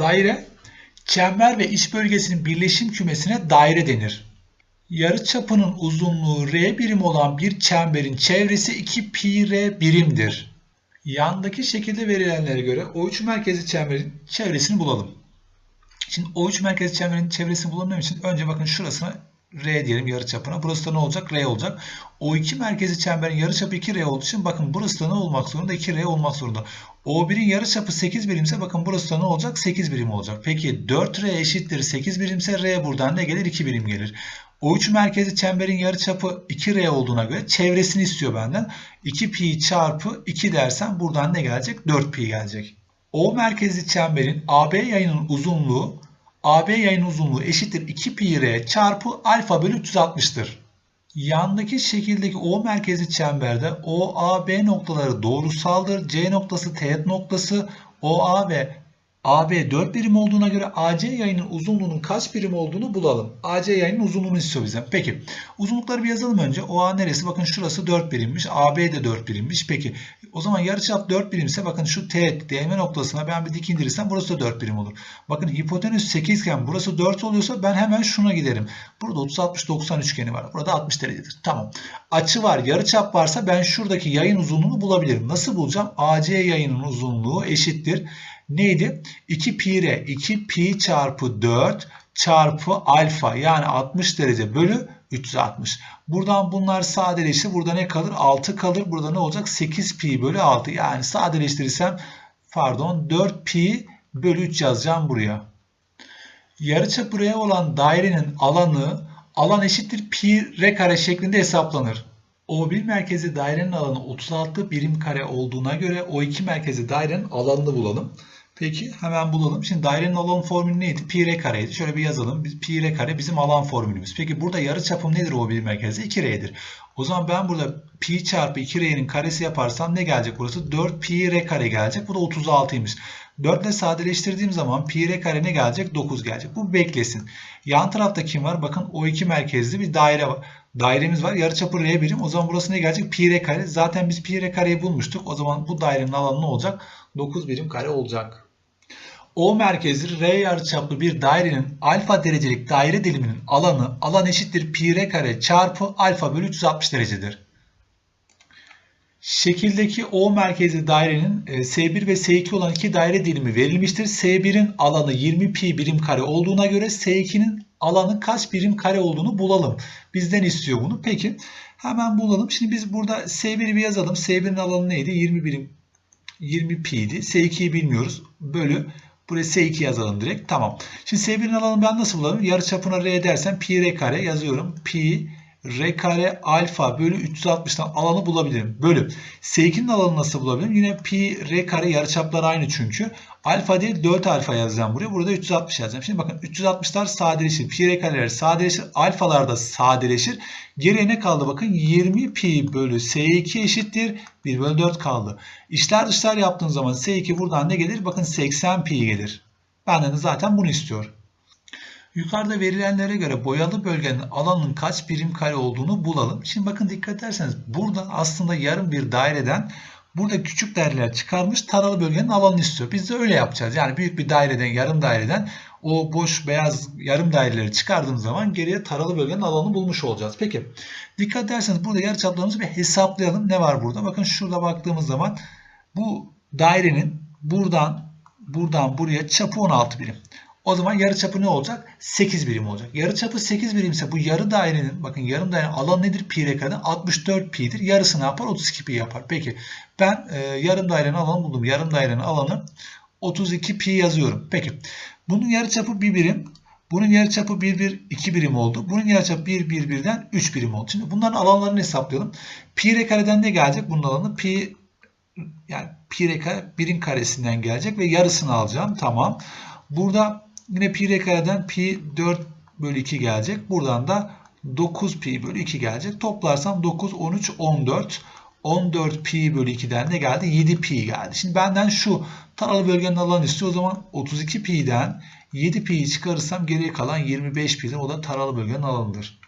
Daire, çember ve iç bölgesinin birleşim kümesine daire denir. Yarıçapının uzunluğu r birim olan bir çemberin çevresi 2 pi r birimdir. Yandaki şekilde verilenlere göre o üç merkezli çemberin çevresini bulalım. Şimdi o üç merkezli çemberin çevresini bulabilmem için önce bakın şurasına R diyelim yarıçapına. Burası da ne olacak? R olacak. O iki merkezi çemberin yarıçapı 2R olduğu için bakın burası da ne olmak zorunda? 2R olmak zorunda. O1'in yarıçapı 8 birimse bakın burası da ne olacak? 8 birim olacak. Peki 4R eşittir 8 birimse R buradan ne gelir? 2 birim gelir. O üç merkezi çemberin yarıçapı 2R olduğuna göre çevresini istiyor benden. 2 pi çarpı 2 dersen buradan ne gelecek? 4 pi gelecek. O merkezli çemberin AB yayının uzunluğu AB yayın uzunluğu eşittir 2 pi r çarpı alfa bölü 360'tır. Yandaki şekildeki O merkezi çemberde OAB noktaları doğrusaldır. C noktası teğet noktası OA ve AB 4 birim olduğuna göre AC yayının uzunluğunun kaç birim olduğunu bulalım. AC yayının uzunluğunu istiyor bizden. Peki uzunlukları bir yazalım önce. OA neresi? Bakın şurası 4 birimmiş. AB de 4 birimmiş. Peki o zaman yarıçap 4 birimse bakın şu teğet değme noktasına ben bir dik indirirsem burası da 4 birim olur. Bakın hipotenüs 8 iken burası 4 oluyorsa ben hemen şuna giderim. Burada 30-60-90 üçgeni var. Burada 60 derecedir. Tamam. Açı var, yarıçap varsa ben şuradaki yayın uzunluğunu bulabilirim. Nasıl bulacağım? AC yayının uzunluğu eşittir neydi? 2 pi r 2 pi çarpı 4 çarpı alfa yani 60 derece bölü 360. Buradan bunlar sadeleşti. Burada ne kalır? 6 kalır. Burada ne olacak? 8 pi bölü 6. Yani sadeleştirirsem pardon 4 pi bölü 3 yazacağım buraya. Yarıçapı olan dairenin alanı alan eşittir pi r kare şeklinde hesaplanır. O1 merkezi dairenin alanı 36 birim kare olduğuna göre O2 merkezi dairenin alanını bulalım. Peki hemen bulalım. Şimdi dairenin alan formülü neydi? Pi r kareydi. Şöyle bir yazalım. Pi r kare bizim alan formülümüz. Peki burada yarı çapım nedir o bir merkezi? 2r'dir. O zaman ben burada pi çarpı 2r'nin karesi yaparsam ne gelecek burası? 4 pi r kare gelecek. Bu da 36'ymış. 4 ile sadeleştirdiğim zaman pi r kare ne gelecek? 9 gelecek. Bu beklesin. Yan tarafta kim var? Bakın O2 merkezli bir daire var. Dairemiz var. Yarıçapı r birim. O zaman burası ne gelecek? Pi r kare. Zaten biz pi r kareyi bulmuştuk. O zaman bu dairenin alanı ne olacak? 9 birim kare olacak. O merkezli R yarıçaplı bir dairenin alfa derecelik daire diliminin alanı alan eşittir pi r kare çarpı alfa bölü 360 derecedir. Şekildeki O merkezli dairenin e, S1 ve S2 olan iki daire dilimi verilmiştir. S1'in alanı 20 pi birim kare olduğuna göre S2'nin alanı kaç birim kare olduğunu bulalım. Bizden istiyor bunu. Peki hemen bulalım. Şimdi biz burada S1'i bir yazalım. S1'in alanı neydi? 20 birim 20 pi'ydi. S2'yi bilmiyoruz. Bölü Buraya S2 yazalım direkt. Tamam. Şimdi S1'in alanını ben nasıl bulalım? Yarı çapına R dersen pi R kare yazıyorum. Pi R kare alfa bölü 360'tan alanı bulabilirim. Bölü. S2'nin alanını nasıl bulabilirim? Yine pi R kare yarıçaplar aynı çünkü. Alfa değil 4 alfa yazacağım buraya. Burada 360 yazacağım. Şimdi bakın 360'lar sadeleşir. Pi R kareler sadeleşir. Alfalar da sadeleşir. Geriye ne kaldı bakın? 20 pi bölü S2 eşittir. 1 bölü 4 kaldı. İşler dışlar yaptığın zaman S2 buradan ne gelir? Bakın 80 pi gelir. Benden de zaten bunu istiyor. Yukarıda verilenlere göre boyalı bölgenin alanının kaç birim kare olduğunu bulalım. Şimdi bakın dikkat ederseniz burada aslında yarım bir daireden burada küçük daireler çıkarmış taralı bölgenin alanını istiyor. Biz de öyle yapacağız. Yani büyük bir daireden yarım daireden o boş beyaz yarım daireleri çıkardığımız zaman geriye taralı bölgenin alanını bulmuş olacağız. Peki dikkat ederseniz burada yarıçaplarımızı bir hesaplayalım. Ne var burada? Bakın şurada baktığımız zaman bu dairenin buradan buradan buraya çapı 16 birim. O zaman yarıçapı ne olacak? 8 birim olacak. Yarıçapı 8 birimse bu yarı dairenin bakın yarım dairenin alan nedir? Pi r kareden 64 pi'dir. Yarısı ne yapar? 32 pi yapar. Peki ben e, yarım dairenin alanı buldum. Yarım dairenin alanı 32 pi yazıyorum. Peki bunun yarıçapı 1 birim. Bunun yarıçapı 1 1 2 birim oldu. Bunun yarıçapı 1 1 1'den 3 birim oldu. Şimdi bunların alanlarını hesaplayalım. Pi r kareden ne gelecek? Bunun alanı pi yani pi r kare birin karesinden gelecek ve yarısını alacağım. Tamam. Burada Yine pi r kareden pi 4 bölü 2 gelecek. Buradan da 9 pi bölü 2 gelecek. Toplarsam 9, 13, 14. 14 pi bölü 2'den ne geldi? 7 pi geldi. Şimdi benden şu taralı bölgenin alanı istiyor. O zaman 32 pi'den 7 pi'yi çıkarırsam geriye kalan 25 pi'den o da taralı bölgenin alanıdır.